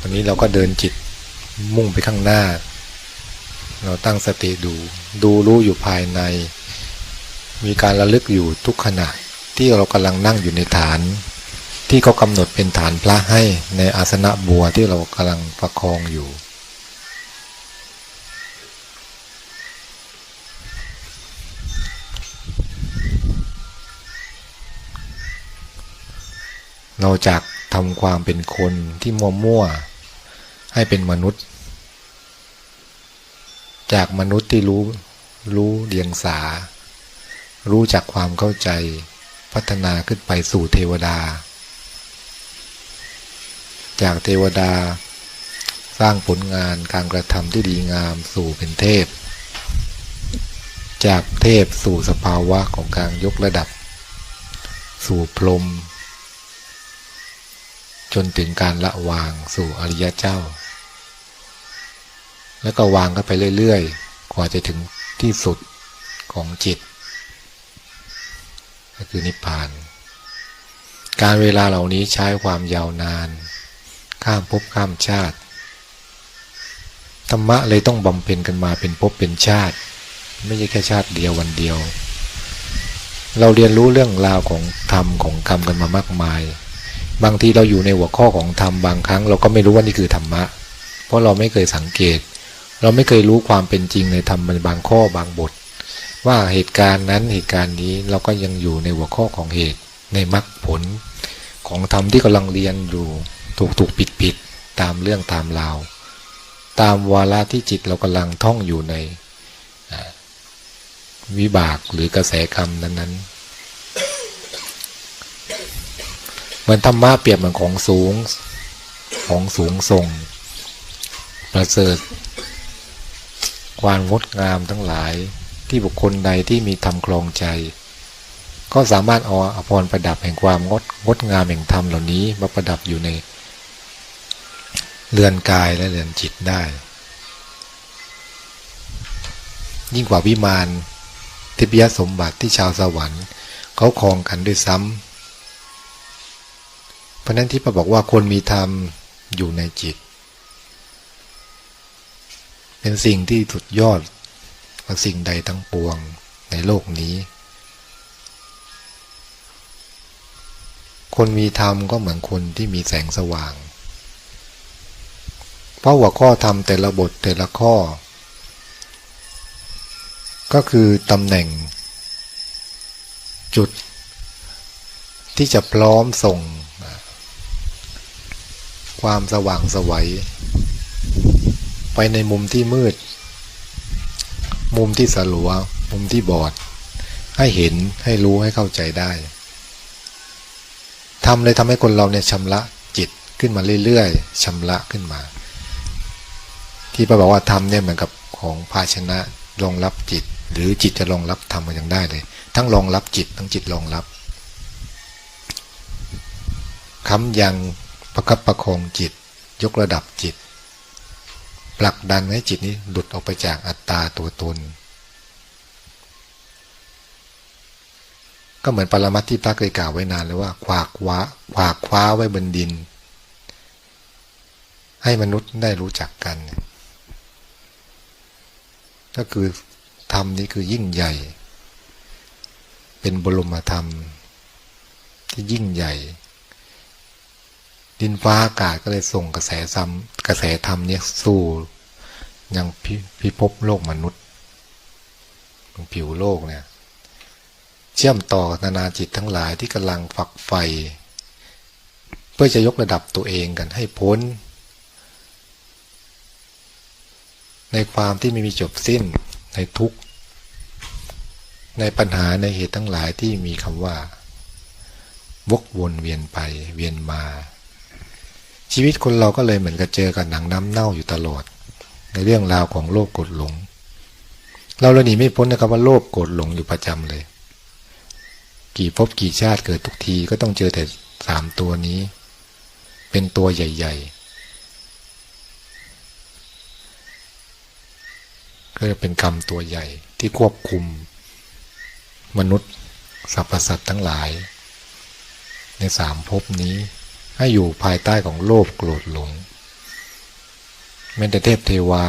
วันนี้เราก็เดินจิตมุ่งไปข้างหน้า เราตั้งสติดู ดูรู้อยู่ภายใน มีการระลึกอยู่ทุกขณะที่เรากำลังนั่งอยู่ในฐาน ที่เขากำหนดเป็นฐานพระให้ในอาสนะบัวที่เรากำลังประคองอยู่เราจาก ทำความเป็นคนที่มัวมั่วๆให้เป็นมนุษย์ จากมนุษย์ที่รู้รู้เดียงสา รู้จักความเข้าใจพัฒนาขึ้นไปสู่เทวดา จากเทวดาสร้างผลงานการกระทำที่ดีงามสู่เป็นเทพ จากเทพสู่สภาวะของการยกระดับ สู่พรหม จนถึงการละวางสู่อริยเจ้า แล้วก็วางกันไปเรื่อยๆ กว่าจะถึงที่สุดของจิต ก็คือนิพพาน การเวลาเหล่านี้ใช้ความยาวนาน ข้ามภพข้ามชาติ ธรรมะเลยต้องบำเพ็ญกันมาเป็นภพเป็นชาติ ไม่ใช่แค่ชาติเดียววันเดียว เราเรียนรู้เรื่องราวของธรรมของกรรมกันมามากมาย บางทีเราอยู่ในหัวข้อของธรรมบางครั้ง เราก็ไม่รู้ว่านี่คือธรรมะ เพราะเราไม่เคยสังเกต เราไม่เคยรู้ความเป็นจริงในธรรมในบางข้อบางบท ว่าเหตุการณ์นั้นเหตุการณ์นี้เราก็ยังอยู่ในหัวข้อของเหตุในมรรคผล ของธรรมที่กำลังเรียนอยู่ถูกถูกผิดผิดตามเรื่องตามราวตามวาระที่จิตเรากำลังท่องอยู่ในวิบากหรือกระแสกรรมนั้นๆ เหมือนธรรมะเปรียบเหมือนของสูงของสูงส่ง ประเสริฐความงดงามทั้งหลายที่บุคคลใดที่มีธรรมคลองใจ ก็สามารถเอาอภรประดับแห่งความงดงดงามแห่งธรรมเหล่านี้มาประดับอยู่ในเรือนกายและเรือนจิตได้ ยิ่งกว่าวิมานทิพยสมบัติที่ชาวสวรรค์ เขาครองกันด้วยซ้ำ ราะนั้นที่พระบอกว่าคนมีธรรมอยู่ในจิต เป็นสิ่งที่สุดยอดกว่าสิ่งใดทั้งปวงในโลกนี้ คนมีธรรมก็เหมือนคนที่มีแสงสว่าง เพราะหัวข้อธรรมแต่ละบทแต่ละข้อ ก็คือตำแหน่ง จุดที่จะพร้อมส่ง ความสว่างสวัย ไปในมุมที่มืด มุมที่สลัว มุมที่บอด ให้เห็นให้รู้ให้เข้าใจได้ทำเลยทำให้คนเราเนี่ยชำระจิตขึ้นมาเรื่อยๆชำระขึ้นมา ที่พระบอกว่าทำเนี่ยเหมือนกับของภาชนะรองรับจิต หรือจิตจะรองรับทำมันยังได้เลย ทั้งรองรับจิตทั้งจิตรองรับคำยัง ประคับประคองจิต ยกระดับจิตผลักดันให้จิตนี้หลุดออกไปจากอัตตาตัวตน ก็เหมือนปรมัตที่พระเคยกล่าวไว้นานเลยว่า ขวากว้าขวากคว้าไว้บนดิน ให้มนุษย์ได้รู้จักกัน ก็คือธรรมนี้คือยิ่งใหญ่ เป็นบรมธรรม ที่ยิ่งใหญ่ ดินฟ้าอากาศก็เลยส่งกระแสซ้ำกระแสธรรมเนี่ยสู่ยังพิพิภพโลกมนุษย์ผิวโลกเนี่ย เชื่อมต่อนานาจิตทั้งหลายที่กำลังฝักใฝ่เพื่อจะยกระดับตัวเองกันให้พ้น ในความที่ไม่มีจบสิ้นในทุกในปัญหาในเหตุทั้งหลายที่มีคำว่า วกวนเวียนไปเวียนมา ชีวิตคนเราก็เลยเหมือนกับเจอกับหนังน้ำเน่าอยู่ตลอด ในเรื่องราวของโลภกดหลง เราเลยหนีไม่พ้นนะครับว่าโลภโกรธหลงอยู่ประจำเลย กี่ภพกี่ชาติเกิดทุกทีก็ต้องเจอแต่สามตัวนี้ เป็นตัวใหญ่ๆ ก็จะเป็นกรรมตัวใหญ่ที่ควบคุม มนุษย์สรรพสัตว์ทั้งหลาย ในสามภพนี้ ให้อยู่ภายใต้ของโลภโกรธหลงแม้แต่เทพเทวา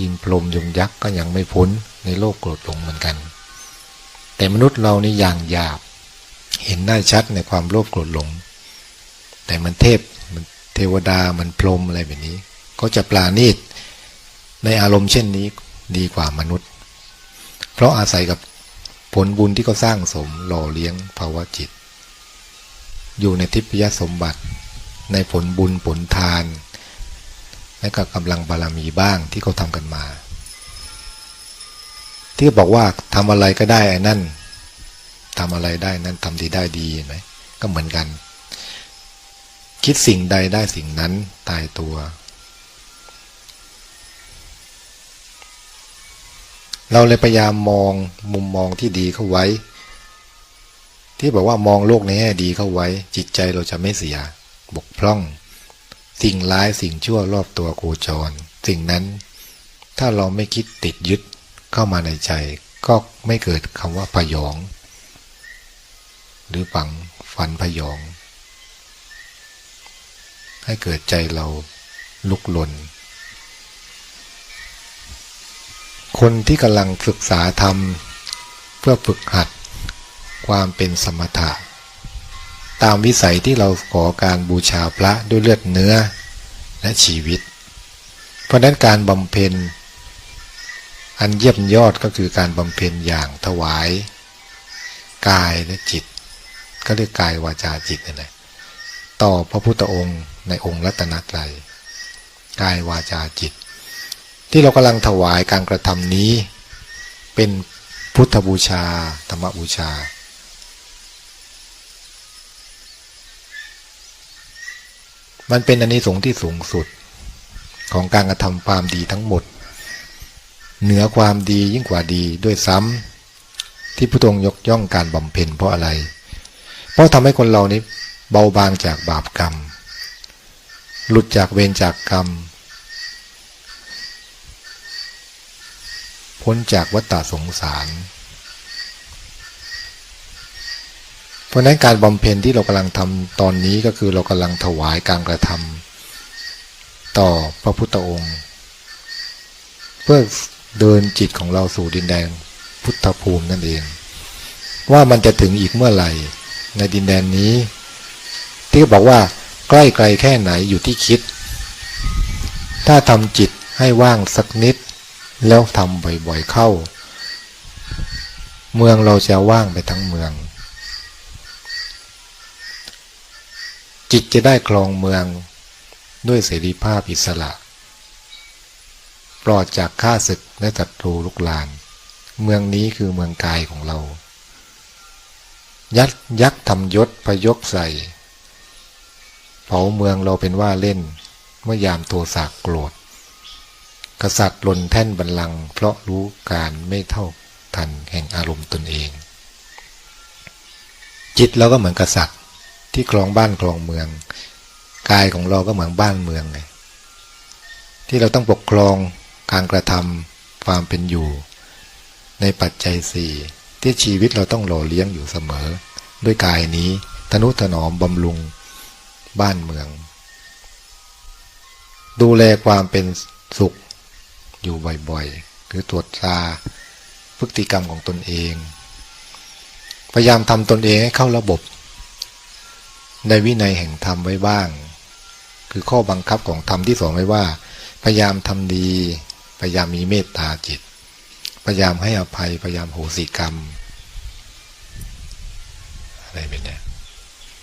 ยิงพรมยมยักษ์ก็ยังไม่พ้นในโลกโกรธหลงเหมือนกัน แต่มนุษย์เรานี่อย่างหยาบ เห็นได้ชัดในความโลภโกรธหลง แต่มันเทพมันเทวดามันพรมอะไรแบบนี้ ก็จะปลาณีตในอารมณ์เช่นนี้ดีกว่ามนุษย์ เพราะอาศัยกับผลบุญที่เขาสร้างสมหล่อเลี้ยงภาวะจิต อยู่ในทิพยสมบัติ ในผลบุญผลทาน และก็กำลังบารมีบ้างที่เขาทำกันมา ที่บอกว่าทำอะไรก็ได้ไอ้นั่นทำอะไรได้นั่นทำดีได้ดีเห็นไหมก็เหมือนกัน คิดสิ่งใดได้สิ่งนั้นตายตัว เราเลยพยายามมองมุมมองที่ดีเข้าไว้ ที่บอกว่ามองโลกในแง่ดีเข้าไว้ จิตใจเราจะไม่เสีย บกพร่อง สิ่งร้ายสิ่งชั่วรอบตัวโคจร สิ่งนั้นถ้าเราไม่คิดติดยึดเข้ามาในใจ ก็ไม่เกิดคำว่าพยอง หรือฝังฟันพยอง ให้เกิดใจเราลุกลน คนที่กำลังศึกษาธรรม เพื่อฝึกหัดความเป็นสมถะ ตามวิสัยที่เราขอการบูชาพระด้วยเลือดเนื้อและชีวิต เพราะนั้นการบำเพ็ญ อันเยี่ยมยอดก็คือการบำเพ็ญอย่างถวาย กายและจิต ก็เรียกกายวาจาจิตนั่นแหละต่อพระพุทธองค์ในองค์รัตนตรัยกายวาจาจิต ที่เรากำลังถวายการกระทำนี้ เป็นพุทธบูชา ธรรมบูชา มันเป็นอันนี้สงส์ที่สูงสุด ของการกระทำความดีทั้งหมด เหนือความดียิ่งกว่าดีด้วยซ้ำที่พระองค์ยกย่องการบำเพ็ญเพราะอะไร เพราะทำให้คนเรานี้เบาบางจากบาปกรรม หลุดจากเวรจากกรรม พ้นจากวัฏฏะสงสาร เพ ราะนั้นการบำเพ็ญที่เรากำลังทำตอนนี้ก็คือเรากำลังถวายการกระทำต่อพระพุทธองค์ เพื่อเดินจิตของเราสู่ดินแดนพุทธภูมินั่นเอง ว่ามันจะถึงอีกเมื่อไหร่ ในดินแดนนี้ ที่บอกว่าใกล้ไกลแค่ไหนอยู่ที่คิด ถ้าทำจิตให้ว่างสักนิด แล้วทำบ่อยๆเข้า เมืองเราจะว่างไปทั้งเมือง จิตจะได้ครองเมืองด้วยเสรีภาพอิสระ ปลอดจากข้าศึกและศัตรูลุกลาน เมืองนี้คือเมืองกายของเรา ยัดยักษ์ทำยศพยกใส่ เผาเมืองเราเป็นว่าเล่น เมื่อยามตัวสากโกรธ กษัตริย์ลนแท่นบัลลังก์เพราะรู้การไม่เท่าทันแห่งอารมณ์ตนเอง จิตเราก็เหมือนกษัตริย์ ที่ครองบ้านครองเมือง กายของเราก็เหมือนบ้านเมืองไงที่เราต้องปกครองการกระทำความเป็นอยู่ ในปัจจัยสี่ที่ชีวิตเราต้องหล่อเลี้ยงอยู่เสมอ ด้วยกายนี้ทนุถนอมบำรุงบ้านเมือง ดูแลความเป็นสุขอยู่บ่อยๆ คือตรวจตาพฤติกรรมของตนเอง พยายามทำตนเองให้เข้าระบบ ในวินัยแห่งธรรมไว้บ้าง คือข้อบังคับของธรรมที่สอนไว้ว่า พยายามทำดี พยายามมีเมตตาจิต พยายามให้อภัย พยายามโหสิกรรม อะไรเป็นเนี่ย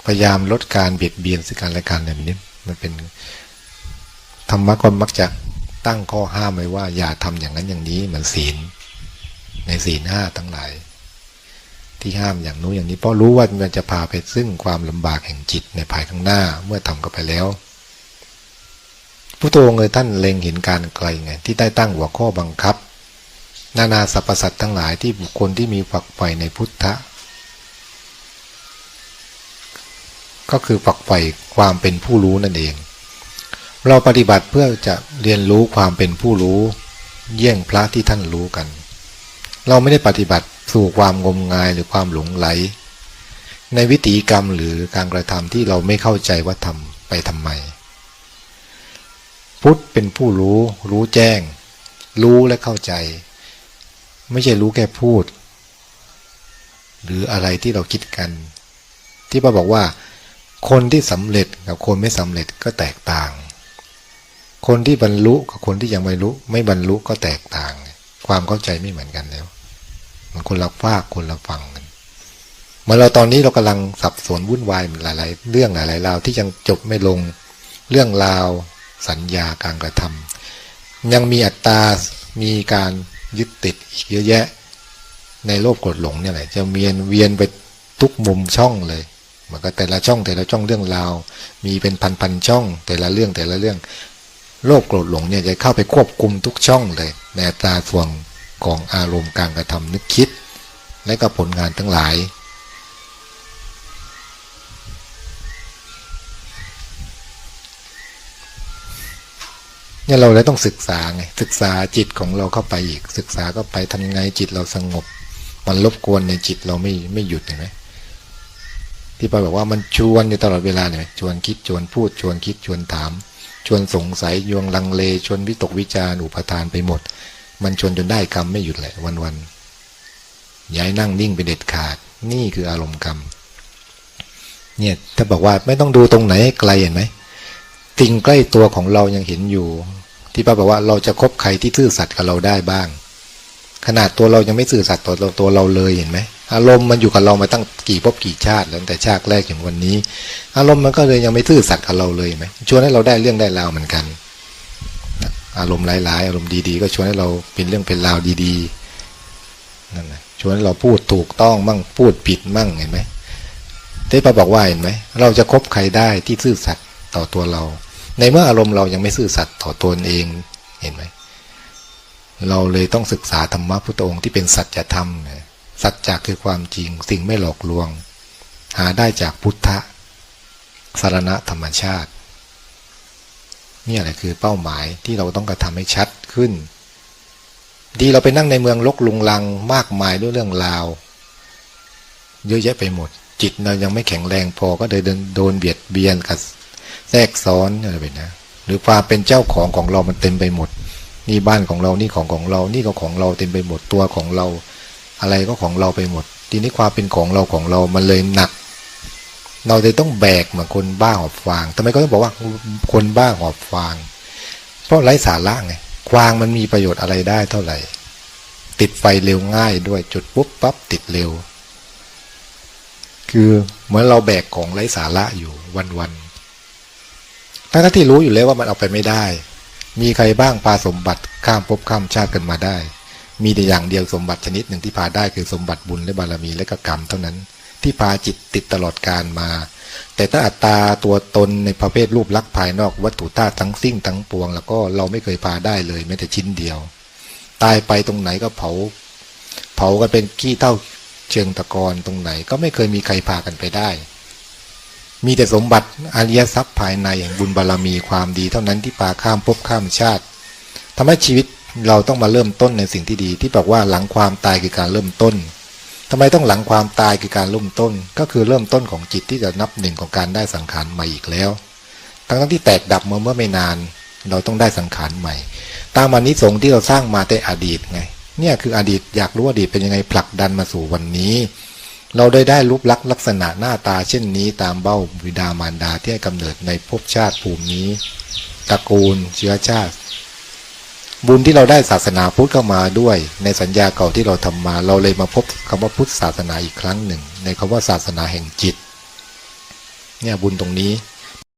พยายามลดการเบียดเบียนซึ่งกันและกันแบบนี้มันเป็นธรรมะก็มักจะตั้งข้อห้ามไว้ว่า อย่าทำอย่างนั้นอย่างนี้เหมือนศีล ในศีลห้าทั้งหลาย ที่ห้ามอย่างนู้นอย่างนี้ เพราะรู้ว่ามันจะพาไปซึ่งความลำบากแห่งจิตในภายข้างหน้าเมื่อทำกันไปแล้วพระองค์เลยท่านเล็งเห็นการไกลไงที่ได้ตั้งหัวข้อบังคับ นานาสรรพสัตว์ทั้งหลายที่บุคคลที่มีฝักใฝ่ในพุทธะก็คือฝักใฝ่ความเป็นผู้รู้นั่นเอง เราปฏิบัติเพื่อจะเรียนรู้ความเป็นผู้รู้ เยี่ยงพระที่ท่านรู้กัน เราไม่ได้ปฏิบัติ สู่ความงมงายหรือความหลงไหล ในวิถีกรรมหรือการกระทำที่เราไม่เข้าใจว่าทำไปทำไม พุทธเป็นผู้รู้ รู้แจ้ง รู้และเข้าใจ ไม่ใช่รู้แค่พูด หรืออะไรที่เราคิดกัน ที่พระบอกว่า คนที่สำเร็จกับคนไม่สำเร็จก็แตกต่าง คนที่บรรลุกับคนที่ยังไม่รู้ ไม่บรรลุก็แตกต่าง ความเข้าใจไม่เหมือนกันแล้ว มันคนละฝากคนละฝั่งกันเมื่อเราตอนนี้เรากำลังสับสนวุ่นวายหลาย ๆ เรื่องหลาย ๆ ราวที่ยังจบไม่ลงเรื่องราว สัญญาการกระทำยังมีอัตตา มีการยึดติดอีกเยอะแยะ ในโลภกดหลงเนี่ยแหละจะเวียนเวียนไปทุกมุมช่องเลยมือนกับแต่ละช่องแต่ละช่องเรื่องราว มีเป็นพันพันช่อง แต่ละเรื่องแต่ละเรื่องโลภโกรธหลงเนี่ยจะเข้าไปควบคุมทุกช่องเลยในตาส่วน ของอารมณ์การกระทำนึกคิด และก็ผลงานทั้งหลาย เนี่ยเราเลยต้องศึกษาไงศึกษาจิตของเราเข้าไปอีก ศึกษาก็ไปทำยังไงจิตเราสงบ มันรบกวนในจิตเราไม่ไม่หยุดเห็นไหมที่ปาบอกว่ามันชวนอยู่ตลอดเวลาเนี่ยชวนคิดชวนพูดชวนคิดชวนถาม ชวนสงสัยยวงลังเล ชวนวิตกวิจารณ์อุปทานไปหมด มันชนจนได้กรรมไม่หยุดแหละ วันวันย้ายนั่งนิ่งไปเด็ดขาด นี่คืออารมณ์กรรม เนี่ยถ้าบอกว่าไม่ต้องดูตรงไหนไกลเห็นไหมสิ่งใกล้ตัวของเรายังเห็นอยู่ ที่ป้าบอกว่าเราจะคบใครที่ซื่อสัตย์กับเราได้บ้าง ขนาดตัวเรายังไม่ซื่อสัตย์ต่อตัวเราเลยเห็นไหมอารมณ์มันอยู่กับเรามาตั้งกี่ภพกี่ชาติแล้วแต่ชาติแรกถึงวันนี้ อารมณ์มันก็เลยยังไม่ซื่อสัตย์กับเราเลยไหมชวนให้เราได้เรื่องได้ราวเหมือนกัน อารมณ์ร้าย ๆ อารมณ์ดีๆ ก็ชวนให้เราเป็นเรื่องเป็นราวดีๆนั่นแหละชวนให้เราพูดถูกต้องมั่งพูดผิดมั่งเห็นไหมที่ป้าบอกว่าเห็นไหมเราจะคบใครได้ที่ซื่อสัตย์ต่อตัวเรา ในเมื่ออารมณ์เรายังไม่ซื่อสัตย์ต่อตนเองเห็นไหมเราเลยต้องศึกษาธรรมะพุทธองค์ที่เป็นสัจธรรมสัจจะคือความจริงสิ่งไม่หลอกลวง หาได้จากพุทธสารณะธรรมชาติ นี่แหละคือเป้าหมายที่เราต้องกระทำให้ชัดขึ้น ดีเราไปนั่งในเมืองลกลุงลังมากมายด้วยเรื่องราว เยอะแยะไปหมด จิตเรายังไม่แข็งแรงพอก็เลยโดนเบียดเบียนกับแทรกซ้อนอะไรไปนะหรือความเป็นเจ้าของของเรามันเต็มไปหมด นี่บ้านของเรานี่ของของเรา นี่ก็ของเราเต็มไปหมดตัวของเรา อะไรก็ของเราไปหมด ทีนี้ความเป็นของเราของเรามันเลยหนัก เราเลยต้องแบกเหมือนคนบ้าหอบฟางทำไมก็ต้องบอกว่าคนบ้าหอบฟาง เพราะไร้สาระไงควางมันมีประโยชน์อะไรได้เท่าไหร่ ติดไฟเร็วง่ายด้วยจุดปุ๊บปั๊บติดเร็ว คือเหมือนเราแบกของไร้สาระอยู่วันๆทั้งที่รู้อยู่แล้วว่ามันเอาไปไม่ได้ มีใครบ้างพาสมบัติข้ามภพข้ามชาติกันมาได้ มีแต่อย่างเดียวสมบัติชนิดหนึ่งที่พาได้คือสมบัติบุญและบารมีและกกรรมเท่านั้น ที่พาจิตติดตลอดการมา แต่ถ้าอัตตาตัวตนในประเภทรูปลักษณ์ภายนอกวัตถุธาตุทั้งสิ้นทั้งปวง แล้วก็เราไม่เคยพาได้เลยแม้แต่ชิ้นเดียว ตายไปตรงไหนก็เผา เผากันเป็นขี้เท่าเชิงตะกอนตรงไหน ก็ไม่เคยมีใครพากันไปได้ มีแต่สมบัติอริยทรัพย์ภายในอย่างบุญบารรมีความดีเท่านั้นที่พาข้ามภพข้ามชาติทำให้ชีวิตเราต้องมาเริ่มต้นในสิ่งที่ดีที่บอกว่าหลังความตายคือการเริ่มต้น ทำไมต้องหลังความตายคือการเริ่มต้น ก็คือเริ่มต้นของจิตที่จะนับหนึ่งของการได้สังขารใหม่อีกแล้ว ทั้งที่แตกดับมาเมื่อไม่นาน เราต้องได้สังขารใหม่ ตามอนิสงส์ที่เราสร้างมาแต่อดีตไง เนี่ยคืออดีตอยากรู้อดีตเป็นยังไงผลักดันมาสู่วันนี้ เราได้ได้รูปลักษณ์ลักษณะหน้าตาเช่นนี้ ตามเบ้าบิดามารดาที่ให้กำเนิดในภพชาติภูมินี้ตระกูล เชื้อชาติ บุญที่เราได้ศาสนาพุทธเข้ามาด้วย ในสัญญาเก่าที่เราทำมา เราเลยมาพบคำว่าพุทธศาสนาอีกครั้งหนึ่ง ในคำว่าศาสนาแห่งจิต เนี่ยบุญตรงนี้